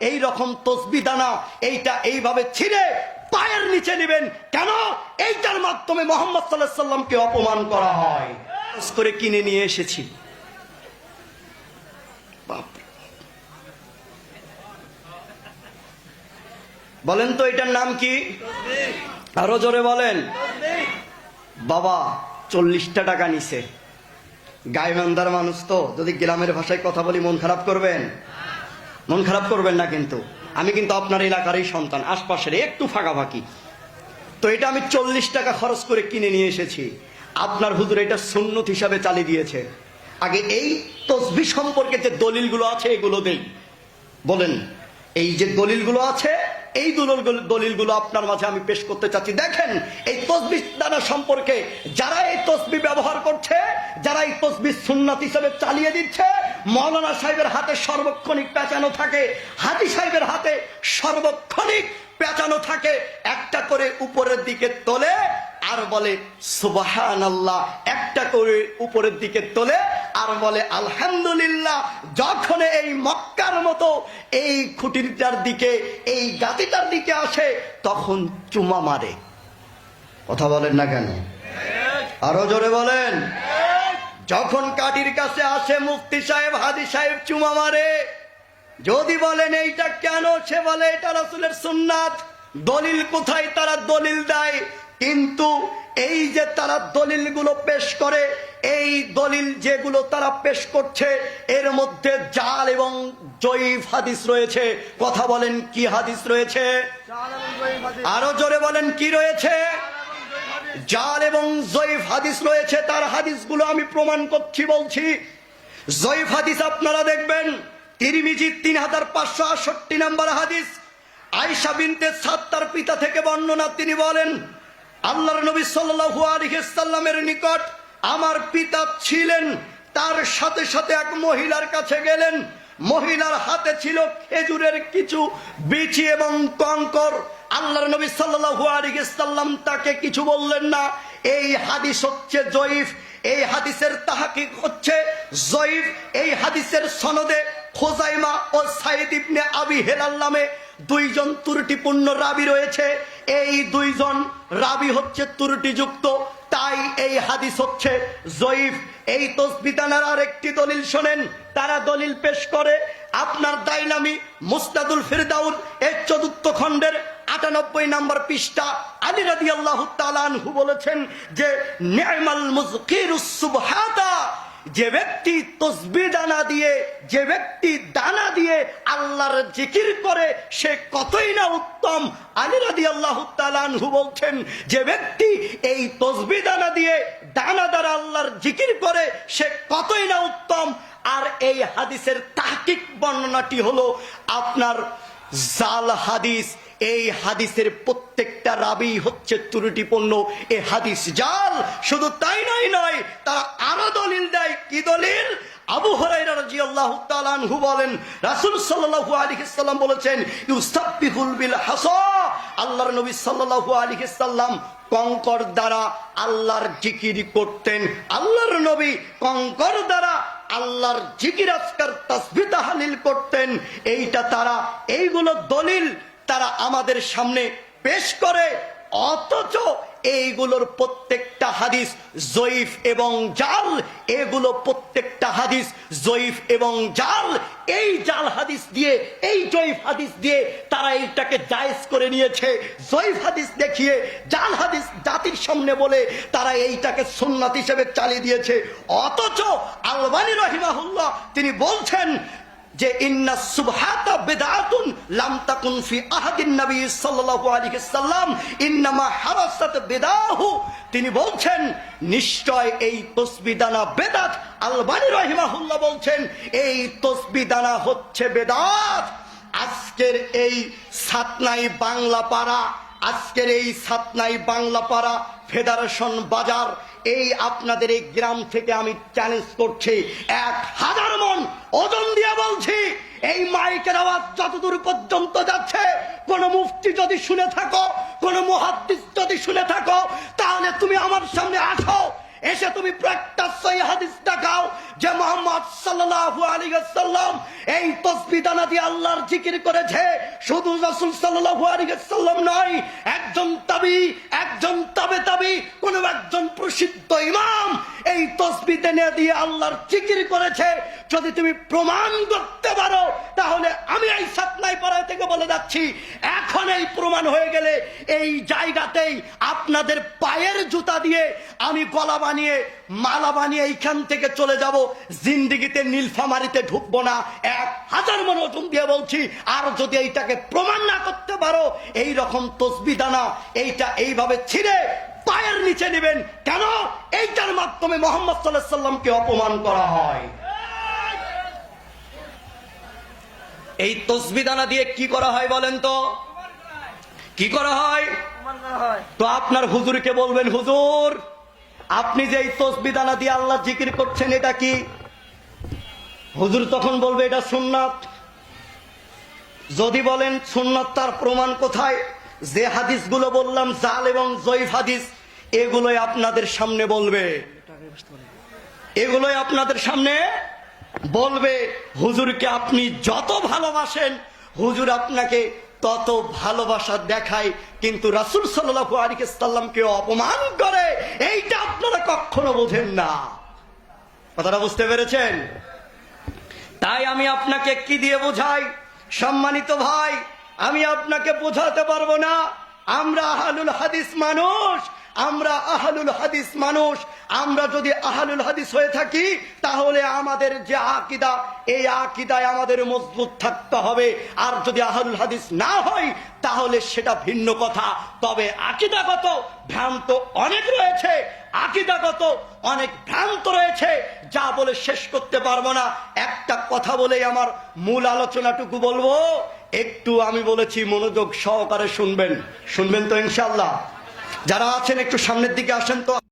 এই রকম তসবি দানা এইটা এইভাবে ছিঁড়ে পায়ের নিচে নেবেন। কেন? এইটার মাধ্যমে মোহাম্মদ সাল্লাহ সাল্লামকে অপমান করা হয়। করে কিনে নিয়ে এসেছি। বলেন তো, এটার নাম কি? আরও জোরে বলেন। বাবা, চল্লিশটা টাকা নিছে। গাইবান্ধার মানুষ তো, যদি গ্রামের ভাষায় কথা বলি মন খারাপ করবেন? মন খারাপ করবেন না কিন্তু। আমি কিন্তু আপনার এলাকারই সন্তান, আশপাশের একটু ফাঁকাফাঁকি। তো এটা আমি চল্লিশ টাকা খরচ করে কিনে নিয়ে এসেছি। আপনার হুজুর এটা সুন্নত হিসাবে চালিয়ে দিয়েছে। আগে এই তসবি সম্পর্কে যে দলিলগুলো আছে, এগুলো দেই। বলেন, এই যে দলিলগুলো আছে, এই দলিলগুলো আপনার মাঝে আমি পেশ করতে চাচ্ছি। দেখেন, এই তসবি দানা সম্পর্কে যারা এই তসবি ব্যবহার করছে, যারা এই তসবি সুন্নাত হিসেবে চালিয়ে দিচ্ছে মৌলানা সাহেবের হাতে সর্বক্ষণিক পেঁচানো থাকে হাতি সাহেবের হাতে সর্বক্ষণিক পেঁচানো থাকে, একটা করে উপরের দিকে তোলে আর বলে সুবাহান আল্লাহ একটা করে উপরের দিকে তোলে আর বলে, আলহামদুলিল্লাহ যখন এই মক্কার মতো এই খুঁটিটার দিকে, এই গাতিটার দিকে আসে, তখন চুমা মারে। কথা বলেন না কেন? আরও জোরে বলেন। যখন কাটির কাছে আসে মুফতি সাহেব হাদি সাহেব চুমা মারে। যদি বলেন এইটা কেন সে বলে এটা রাসুলের সুন্নাত। দলিল কোথায় তারা দলিল দেয়। কিন্তু এই যে তারা দলিলগুলো পেশ করে এই দলিল যেগুলো তারা পেশ করছে এর মধ্যে জাল এবং জয়ীফ হাদিস রয়েছে। কথা বলেন কি হাদিস রয়েছে? আরও জোরে বলেন কি রয়েছে? জাল এবং জয়ীফ হাদিস রয়েছে, তার হাদিসগুলো আমি প্রমাণ করছি, বলছি। জয়ীফ হাদিস আপনারা দেখবেন, তিরিমিজি তিন হাজার পাঁচশো আটষট্টি নম্বর হাদিস। আয়সা বিনতে সাত্তার পিতা থেকে বর্ণনা, তিনি বলেন, আল্লাহর নবী সাল্লাল্লাহু আলাইহি সাল্লামের নিকট আমার পিতা ছিলেন, তার সাথে সাথে এক মহিলার কাছে গেলেন। মহিলার হাতে ছিল খেজুরের কিছু বিচি এবং কঙ্কর। আল্লাহর নবী সাল্লাল্লাহু আলাইহি সাল্লাম তাকে কিছু বললেন না। এই হাদিস হচ্ছে জয়ীফ, এই হাদিসের তাহাকিক হচ্ছে জয়ীফ, এই হাদিসের সনদে খোজাইমা ও সাইদ ইবনে আবি হেলাল নামে দুইজন ত্রুটিপূর্ণ রাবি রয়েছে। এই দুইজন রাবি হচ্ছে ত্রুটিযুক্ত, তাই এই হাদিস হচ্ছে জয়ীফ। এই তসবিতানার আরেকটি দলিল শোনেন, তারা দলিল পেশ করে আপনার দাইলামি মুস্তাদুল ফিরদাউল এর চতুর্থ খণ্ডের আটানব্বই নম্বর পৃষ্ঠা আলী রাদি আল্লাহ তালানহু বলেছেন যে নেমাল মুজকির সুবহাতা যে ব্যক্তি তসবি দানা দিয়ে, যে ব্যক্তি দানা দিয়ে আল্লাহর জিকির করে, সে কতই না উত্তম। আলী রাদি আল্লাহ তালানহু বলছেন যে ব্যক্তি এই তসবি দানা দিয়ে দানা দ্বারা আল্লাহর জিকির করে, সে কতই না উত্তম। আর এই হাদিসের তাহকিক বর্ণনাটি হলো আপনার জাল হাদিস। এই হাদিসের প্রত্যেকটা রাবি হচ্ছে ত্রুটিপূর্ণ। এ হাদিস জাল শুধু তাই নয় নয় তারা আরও দলিল দেয়। কি দলিল? আবু হরাইরা রাদিয়াল্লাহু তাআলা আনহু বলেন, রাসূল সাল্লাল্লাহু আলাইহি সাল্লাম বলেছেন ইউসাব্বিহুল বিল হাসা আল্লাহর নবী সাল্লাল্লাহু আলাইহি কঙ্কর দ্বারা আল্লাহর জিকির করতেন। আল্লাহর নবী কঙ্কর দ্বারা আল্লাহর জিকির আজকার তাসবিহ তাহালিল করতেন। এইটা তারা, এইগুলো দলিল তারা আমাদের সামনে পেশ করে। অথচ এইগুলোর প্রত্যেকটা হাদিস জয়ীফ এবং জাল, এগুলো প্রত্যেকটা হাদিস জয়ীফ এবং জাল। এই জাল হাদিস দিয়ে, এই জয়ীফ হাদিস দিয়ে তারা এইটাকে জায়েজ করে নিয়েছে। জয়ীফ হাদিস দেখিয়ে, জাল হাদিস জাতির সামনে বলে তারা এইটাকে সুন্নাত হিসেবে চালিয়ে দিয়েছে। অথচ আলবানী রহিমাহুল্লাহ তিনি বলছেন যে তিনি বলছেন, নিশ্চয় এই তসবিদানা বেদাত, আলবানী রহিমাহুল্লাহ বলছেন, এই তসবিদানা হচ্ছে বেদাত। আজকের এই সাতনাই বাংলা পাড়া, আজকের এই সাতনাই বাংলা পাড়া, ফেডারেশন বাজার, এই আপনাদের এই গ্রাম থেকে আমি চ্যালেঞ্জ করছি, এক হাজার ওজন দিয়ে বলছি, এই মাইকের আওয়াজ যতদূর পর্যন্ত যাচ্ছে, কোন মুফতি যদি শুনে থাকো, কোন মুহাদ্দিস যদি শুনে থাকো, তাহলে তুমি আমার সামনে আসো, এসে তুমি একটা সহি দেখাও যে মোহাম্মদ সাল্লাল্লাহু আলাইহি এই তসবিহ দানা দিয়ে আল্লাহর জিকির করেছে। শুধু রাসূল সাল্লাল্লাহু আলাইহি ওয়াসাল্লাম নয়, একজন তাবি, একজন তাবে তাবি, কোন একজন প্রসিদ্ধ তসবিহ দিয়ে আল্লাহর জিকির করেছে। যদি তুমি প্রমাণ করতে পারো, তাহলে আমি এই সাতলাই পাড়া থেকে বলে যাচ্ছি, এখন এই প্রমাণ হয়ে গেলে এই জায়গাতেই আপনাদের পায়ের জুতা দিয়ে আমি গলা বানিয়ে, মালা বানিয়ে এইখান থেকে চলে যাব। জিন্দিগিতে নীলফামারিতে ঢুকবো না। এক হাজার মন ওজন দিয়ে বলছি, আর যদি এইটাকে প্রমাণ না করতে পারো, এই রকম তসবিদানা, এইটা এইভাবে ছিঁড়ে পায়ের নিচে নেবেন। কেন? এইটার মাধ্যমে মোহাম্মদ সাল্লামকে অপমান করা হয়। এই তসবিদানা দিয়ে কি করা হয় বলেন তো? কি করা হয়? তো আপনার হুজুরকে বলবেন, হুজুর, আপনি যে এই তসবিদানা দিয়ে আল্লাহ জিকির করছেন, এটা কি? হুজুর তখন বলবে, এটা সুন্নাত। যদি বলেন, সুন্নাত তার প্রমাণ কোথায়? যে হাদিসগুলো বললাম, জাল এবং জয়ীফ হাদিস, এগুলোই আপনাদের সামনে বলবে। এগুলোই আপনাদের সামনে বলবে, হুজুরকে আপনি যত ভালোবাসেন, হুজুর আপনাকে তত ভালোবাসা দেখায়, কিন্তু রাসুল সাল্লাহু আলিকাল্লামকে অপমান করে, এইটা আপনারা কখনো বোঝেন না। কথাটা বুঝতে পেরেছেন? তাই আমি আপনাকে কি দিয়ে বোঝাই? সম্মানিত ভাই আমি আপনাকে বোঝাতে পারব না। আমরা আহলুল হাদিস মানুষ। আমরা আহলুল হাদিস মানুষ। আমরা যদি আহলুল হাদিস হয়ে থাকি, তাহলে আমাদের যে আকিদা, এই আকিদায় আমাদের মজবুত থাকতে হবে। আর যদি আহলুল হাদিস না হয়, তাহলে সেটা ভিন্ন কথা। তবে আকিদাগত ভ্রান্ত অনেক রয়েছে। আকিদাগত অনেক ভ্রান্ত রয়েছে। যা বলে শেষ করতে পারব না। একটা কথা বলেই আমার মূল আলোচনাটুকু বলব। একটু আমি বলেছি, মনোযোগ সহকারে শুনবেন। শুনবেন তো ইনশাল্লাহ যারা আছেন একটু সামনের দিকে আসেন তো